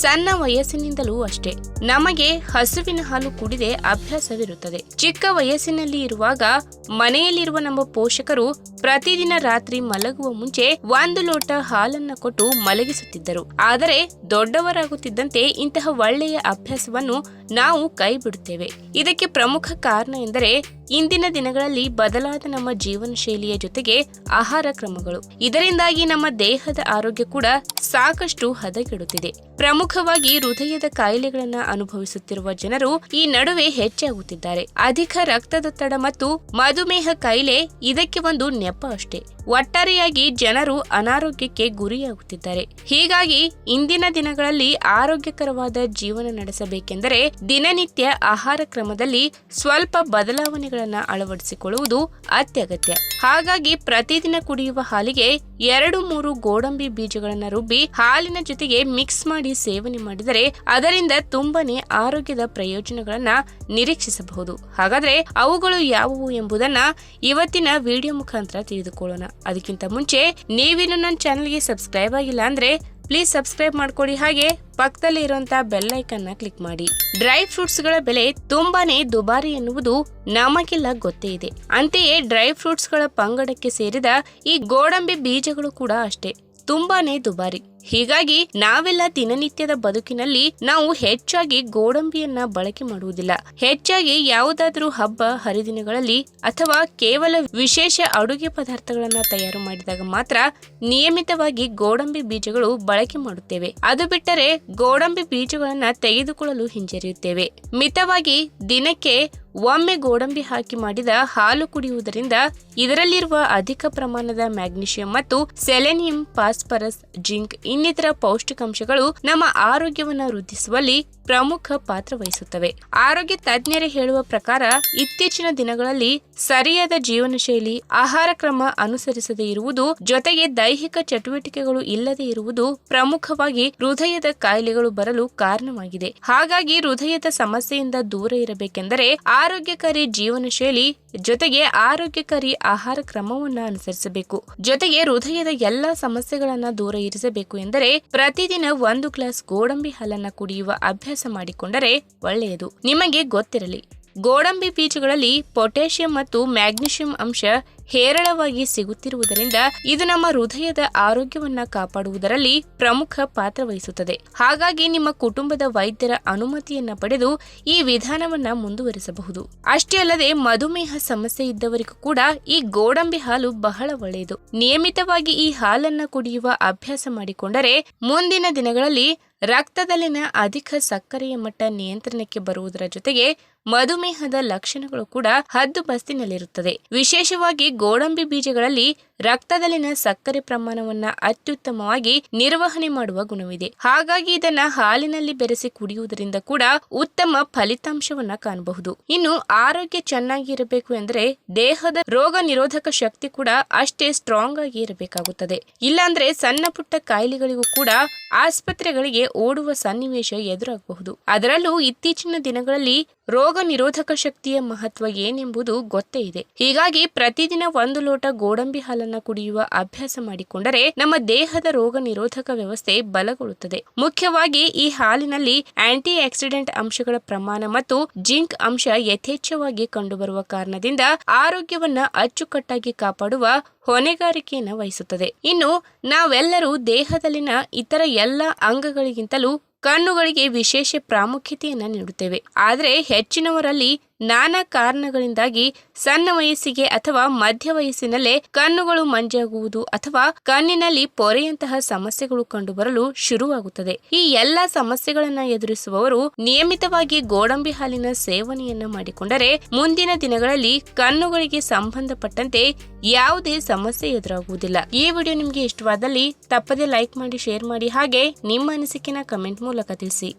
ಸಣ್ಣ ವಯಸ್ಸಿನಿಂದಲೂ ಅಷ್ಟೇ. ನಮಗೆ ಹಸುವಿನ ಹಾಲು ಕುಡಿದೆ ಅಭ್ಯಾಸವಿರುತ್ತದೆ. ಚಿಕ್ಕ ವಯಸ್ಸಿನಲ್ಲಿ ಇರುವಾಗ ಮನೆಯಲ್ಲಿರುವ ನಮ್ಮ ಪೋಷಕರು ಪ್ರತಿದಿನ ರಾತ್ರಿ ಮಲಗುವ ಮುಂಚೆ ಒಂದು ಲೋಟ ಹಾಲನ್ನ ಕೊಟ್ಟು ಮಲಗಿಸುತ್ತಿದ್ದರು. ಆದರೆ ದೊಡ್ಡವರಾಗುತ್ತಿದ್ದಂತೆ ಇಂತಹ ಒಳ್ಳೆಯ ಅಭ್ಯಾಸವನ್ನು ನಾವು ಕೈ ಬಿಡುತ್ತೇವೆ ಇದಕ್ಕೆ ಪ್ರಮುಖ ಕಾರಣ ಎಂದರೆ ಇಂದಿನ ದಿನಗಳಲ್ಲಿ ಬದಲಾದ ನಮ್ಮ ಜೀವನ ಶೈಲಿಯ ಜೊತೆಗೆ ಆಹಾರ ಕ್ರಮಗಳು. ಇದರಿಂದಾಗಿ ನಮ್ಮ ದೇಹದ ಆರೋಗ್ಯ ಕೂಡ ಸಾಕಷ್ಟು ಹದಗೆಡುತ್ತಿದೆ. ಪ್ರಮುಖವಾಗಿ ಹೃದಯದ ಕಾಯಿಲೆಗಳನ್ನ ಅನುಭವಿಸುತ್ತಿರುವ ಜನರು ಈ ನಡುವೆ ಹೆಚ್ಚಾಗುತ್ತಿದ್ದಾರೆ. ಅಧಿಕ ರಕ್ತದೊತ್ತಡ ಮತ್ತು ಮಧುಮೇಹ ಕಾಯಿಲೆ ಇದಕ್ಕೆ ಒಂದು ನೆಪ ಅಷ್ಟೇ. ಒಟ್ಟಾರೆಯಾಗಿ ಜನರು ಅನಾರೋಗ್ಯಕ್ಕೆ ಗುರಿಯಾಗುತ್ತಿದ್ದಾರೆ. ಹೀಗಾಗಿ ಇಂದಿನ ದಿನಗಳಲ್ಲಿ ಆರೋಗ್ಯಕರವಾದ ಜೀವನ ನಡೆಸಬೇಕೆಂದರೆ ದಿನನಿತ್ಯ ಆಹಾರ ಕ್ರಮದಲ್ಲಿ ಸ್ವಲ್ಪ ಬದಲಾವಣೆಗಳನ್ನು ಅಳವಡಿಸಿಕೊಳ್ಳುವುದು ಅತ್ಯಗತ್ಯ. ಹಾಗಾಗಿ ಪ್ರತಿದಿನ ಕುಡಿಯುವ ಹಾಲಿಗೆ ಎರಡು ಮೂರು ಗೋಡಂಬಿ ಬೀಜಗಳನ್ನು ರುಬ್ಬಿ ಹಾಲಿನ ಜೊತೆಗೆ ಮಿಕ್ಸ್ ಮಾಡಿ ಸೇವನೆ ಮಾಡಿದರೆ ಅದರಿಂದ ತುಂಬಾನೇ ಆರೋಗ್ಯದ ಪ್ರಯೋಜನಗಳನ್ನ ನಿರೀಕ್ಷಿಸಬಹುದು. ಹಾಗಾದ್ರೆ ಅವುಗಳು ಯಾವುವು ಎಂಬುದನ್ನ ಇವತ್ತಿನ ವಿಡಿಯೋ ಮುಖಾಂತರ ತಿಳಿದುಕೊಳ್ಳೋಣ. ಅದಕ್ಕಿಂತ ಮುಂಚೆ ನೀವಿನ್ನು ನನ್ನ ಚಾನಲ್ಗೆ ಸಬ್ಸ್ಕ್ರೈಬ್ ಆಗಿಲ್ಲ ಅಂದ್ರೆ ಪ್ಲೀಸ್ ಸಬ್ಸ್ಕ್ರೈಬ್ ಮಾಡ್ಕೊಡಿ ಹಾಗೆ ಪಕ್ಕದಲ್ಲಿ ಇರುವಂತಹ ಬೆಲ್ ಐಕನ್ನ ಕ್ಲಿಕ್ ಮಾಡಿ. ಡ್ರೈ ಫ್ರೂಟ್ಸ್ಗಳ ಬೆಲೆ ತುಂಬಾನೇ ದುಬಾರಿ ಎನ್ನುವುದು ನಮಗೆಲ್ಲ ಗೊತ್ತೇ ಇದೆ. ಅಂತೆಯೇ ಡ್ರೈ ಫ್ರೂಟ್ಸ್ಗಳ ಪಂಗಡಕ್ಕೆ ಸೇರಿದ ಈ ಗೋಡಂಬಿ ಬೀಜಗಳು ಕೂಡ ಅಷ್ಟೇ. ತುಂಬಾನೇ ದುಬಾರಿ. ಹೀಗಾಗಿ ನಾವೆಲ್ಲ ದಿನನಿತ್ಯದ ಬದುಕಿನಲ್ಲಿ ನಾವು ಹೆಚ್ಚಾಗಿ ಗೋಡಂಬಿಯನ್ನ ಬಳಕೆ ಮಾಡುವುದಿಲ್ಲ. ಹೆಚ್ಚಾಗಿ ಯಾವುದಾದರೂ ಹಬ್ಬ, ಹರಿದಿನಗಳಲ್ಲಿ ಅಥವಾ ಕೇವಲ ವಿಶೇಷ ಅಡುಗೆ ಪದಾರ್ಥಗಳನ್ನ ತಯಾರು ಮಾಡಿದಾಗ ಮಾತ್ರ ನಿಯಮಿತವಾಗಿ ಗೋಡಂಬಿ ಬೀಜಗಳು ಬಳಕೆ ಮಾಡುತ್ತೇವೆ. ಅದು ಬಿಟ್ಟರೆ ಗೋಡಂಬಿ ಬೀಜಗಳನ್ನ ತೆಗೆದುಕೊಳ್ಳಲು ಹಿಂಜರಿಯುತ್ತೇವೆ. ಮಿತವಾಗಿ ದಿನಕ್ಕೆ ಒಮ್ಮೆ ಗೋಡಂಬಿ ಹಾಕಿ ಮಾಡಿದ ಹಾಲು ಕುಡಿಯುವುದರಿಂದ ಇದರಲ್ಲಿರುವ ಅಧಿಕ ಪ್ರಮಾಣದ ಮ್ಯಾಗ್ನೀಷಿಯಂ ಮತ್ತು ಸೆಲೆನಿಯಂ, ಫಾಸ್ಫರಸ್, ಜಿಂಕ್ ಇನ್ನಿತರ ಪೌಷ್ಟಿಕಾಂಶಗಳು ನಮ್ಮ ಆರೋಗ್ಯವನ್ನು ವೃದ್ಧಿಸುವಲ್ಲಿ ಪ್ರಮುಖ ಪಾತ್ರ ವಹಿಸುತ್ತವೆ. ಆರೋಗ್ಯ ತಜ್ಞರೇ ಹೇಳುವ ಪ್ರಕಾರ, ಇತ್ತೀಚಿನ ದಿನಗಳಲ್ಲಿ ಸರಿಯಾದ ಜೀವನ ಶೈಲಿ ಆಹಾರ ಕ್ರಮ ಅನುಸರಿಸದೇ ಇರುವುದು, ಜೊತೆಗೆ ದೈಹಿಕ ಚಟುವಟಿಕೆಗಳು ಇಲ್ಲದೆ ಇರುವುದು ಪ್ರಮುಖವಾಗಿ ಹೃದಯದ ಕಾಯಿಲೆಗಳು ಬರಲು ಕಾರಣವಾಗಿದೆ. ಹಾಗಾಗಿ ಹೃದಯದ ಸಮಸ್ಯೆಯಿಂದ ದೂರ ಇರಬೇಕೆಂದರೆ ಆರೋಗ್ಯಕಾರಿ ಜೀವನ ಶೈಲಿ ಜೊತೆಗೆ ಆರೋಗ್ಯಕಾರಿ ಆಹಾರ ಕ್ರಮವನ್ನು ಅನುಸರಿಸಬೇಕು. ಜೊತೆಗೆ ಹೃದಯದ ಎಲ್ಲಾ ಸಮಸ್ಯೆಗಳನ್ನ ದೂರ ಇರಿಸಬೇಕು ಎಂದರೆ ಪ್ರತಿದಿನ ಒಂದು ಗ್ಲಾಸ್ ಗೋಡಂಬಿ ಹಾಲನ್ನ ಕುಡಿಯುವ ಅಭ್ಯಾಸ ಮಾಡಿಕೊಂಡರೆ ಒಳ್ಳೆಯದು. ನಿಮಗೆ ಗೊತ್ತಿರಲಿ. ಗೋಡಂಬಿ ಬೀಜಗಳಲ್ಲಿ ಪೊಟ್ಯಾಷಿಯಂ ಮತ್ತು ಮ್ಯಾಗ್ನೀಷಿಯಂ ಅಂಶ ಹೇರಳವಾಗಿ ಸಿಗುತ್ತಿರುವುದರಿಂದ ಇದು ನಮ್ಮ ಹೃದಯದ ಆರೋಗ್ಯವನ್ನ ಕಾಪಾಡುವುದರಲ್ಲಿ ಪ್ರಮುಖ ಪಾತ್ರ ವಹಿಸುತ್ತದೆ. ಹಾಗಾಗಿ ನಿಮ್ಮ ಕುಟುಂಬದ ವೈದ್ಯರ ಅನುಮತಿಯನ್ನ ಪಡೆದು ಈ ವಿಧಾನವನ್ನ ಮುಂದುವರಿಸಬಹುದು. ಅಷ್ಟೇ ಅಲ್ಲದೆ ಮಧುಮೇಹ ಸಮಸ್ಯೆ ಇದ್ದವರಿಗೂ ಕೂಡ ಈ ಗೋಡಂಬಿ ಹಾಲು ಬಹಳ ಒಳ್ಳೆಯದು. ನಿಯಮಿತವಾಗಿ ಈ ಹಾಲನ್ನ ಕುಡಿಯುವ ಅಭ್ಯಾಸ ಮಾಡಿಕೊಂಡರೆ ಮುಂದಿನ ದಿನಗಳಲ್ಲಿ ರಕ್ತದಲ್ಲಿನ ಅಧಿಕ ಸಕ್ಕರೆಯ ಮಟ್ಟ ನಿಯಂತ್ರಣಕ್ಕೆ ಬರುವುದರ ಜೊತೆಗೆ ಮಧುಮೇಹದ ಲಕ್ಷಣಗಳು ಕೂಡ ಹದ್ದುಬಸ್ತಿನಲ್ಲಿರುತ್ತದೆ ವಿಶೇಷವಾಗಿ ಗೋಡಂಬಿ ಬೀಜಗಳಲ್ಲಿ ರಕ್ತದಲ್ಲಿನ ಸಕ್ಕರೆ ಪ್ರಮಾಣವನ್ನ ಅತ್ಯುತ್ತಮವಾಗಿ ನಿರ್ವಹಣೆ ಮಾಡುವ ಗುಣವಿದೆ. ಹಾಗಾಗಿ ಇದನ್ನ ಹಾಲಿನಲ್ಲಿ ಬೆರೆಸಿ ಕುಡಿಯುವುದರಿಂದ ಕೂಡ ಉತ್ತಮ ಫಲಿತಾಂಶವನ್ನ ಕಾಣಬಹುದು. ಇನ್ನು ಆರೋಗ್ಯ ಚೆನ್ನಾಗಿ ಇರಬೇಕು ಎಂದ್ರೆ ದೇಹದ ರೋಗ ನಿರೋಧಕ ಶಕ್ತಿ ಕೂಡ ಅಷ್ಟೇ ಸ್ಟ್ರಾಂಗ್ ಆಗಿ ಇರಬೇಕಾಗುತ್ತದೆ. ಇಲ್ಲಾಂದ್ರೆ ಸಣ್ಣ ಪುಟ್ಟ ಕಾಯಿಲೆಗಳಿಗೂ ಕೂಡ ಆಸ್ಪತ್ರೆಗಳಿಗೆ ಓಡುವ ಸನ್ನಿವೇಶ ಎದುರಾಗಬಹುದು. ಅದರಲ್ಲೂ ಇತ್ತೀಚಿನ ದಿನಗಳಲ್ಲಿ ರೋಗ ನಿರೋಧಕ ಶಕ್ತಿಯ ಮಹತ್ವ ಏನೆಂಬುದು ಗೊತ್ತೇ ಇದೆ. ಹೀಗಾಗಿ ಪ್ರತಿದಿನ ಒಂದು ಲೋಟ ಗೋಡಂಬಿ ಹಾಲನ್ನು ಕುಡಿಯುವ ಅಭ್ಯಾಸ ಮಾಡಿಕೊಂಡರೆ ನಮ್ಮ ದೇಹದ ರೋಗ ನಿರೋಧಕ ವ್ಯವಸ್ಥೆ ಬಲಗೊಳ್ಳುತ್ತದೆ. ಮುಖ್ಯವಾಗಿ ಈ ಹಾಲಿನಲ್ಲಿ ಆಂಟಿ ಆಕ್ಸಿಡೆಂಟ್ ಅಂಶಗಳ ಪ್ರಮಾಣ ಮತ್ತು ಜಿಂಕ್ ಅಂಶ ಯಥೇಚ್ಛವಾಗಿ ಕಂಡುಬರುವ ಕಾರಣದಿಂದ ಆರೋಗ್ಯವನ್ನ ಅಚ್ಚುಕಟ್ಟಾಗಿ ಕಾಪಾಡುವ ಹೊಣೆಗಾರಿಕೆಯನ್ನು ವಹಿಸುತ್ತದೆ. ಇನ್ನು ನಾವೆಲ್ಲರೂ ದೇಹದಲ್ಲಿನ ಇತರ ಎಲ್ಲ ಅಂಗಗಳಿಗಿಂತಲೂ ಕಣ್ಣುಗಳಿಗೆ ವಿಶೇಷ ಪ್ರಾಮುಖ್ಯತೆಯನ್ನು ನೀಡುತ್ತೇವೆ. ಆದರೆ ಹೆಚ್ಚಿನವರಲ್ಲಿ ನಾನಾ ಕಾರಣಗಳಿಂದಾಗಿ ಸಣ್ಣ ವಯಸ್ಸಿಗೆ ಅಥವಾ ಮಧ್ಯ ವಯಸ್ಸಿನಲ್ಲೇ ಕಣ್ಣುಗಳು ಮಂಜಾಗುವುದು ಅಥವಾ ಕಣ್ಣಿನಲ್ಲಿ ಪೊರೆಯಂತಹ ಸಮಸ್ಯೆಗಳು ಕಂಡುಬರಲು ಶುರುವಾಗುತ್ತದೆ. ಈ ಎಲ್ಲ ಸಮಸ್ಯೆಗಳನ್ನು ಎದುರಿಸುವವರು ನಿಯಮಿತವಾಗಿ ಗೋಡಂಬಿ ಹಾಲಿನ ಸೇವನೆಯನ್ನು ಮಾಡಿಕೊಂಡರೆ ಮುಂದಿನ ದಿನಗಳಲ್ಲಿ ಕಣ್ಣುಗಳಿಗೆ ಸಂಬಂಧಪಟ್ಟಂತೆ ಯಾವುದೇ ಸಮಸ್ಯೆ ಎದುರಾಗುವುದಿಲ್ಲ. ಈ ವಿಡಿಯೋ ನಿಮಗೆ ಇಷ್ಟವಾದಲ್ಲಿ ತಪ್ಪದೆ ಲೈಕ್ ಮಾಡಿ, ಶೇರ್ ಮಾಡಿ ಹಾಗೆ ನಿಮ್ಮ ಅನಿಸಿಕೆನ ಕಮೆಂಟ್ ಮೂಲಕ ತಿಳಿಸಿ.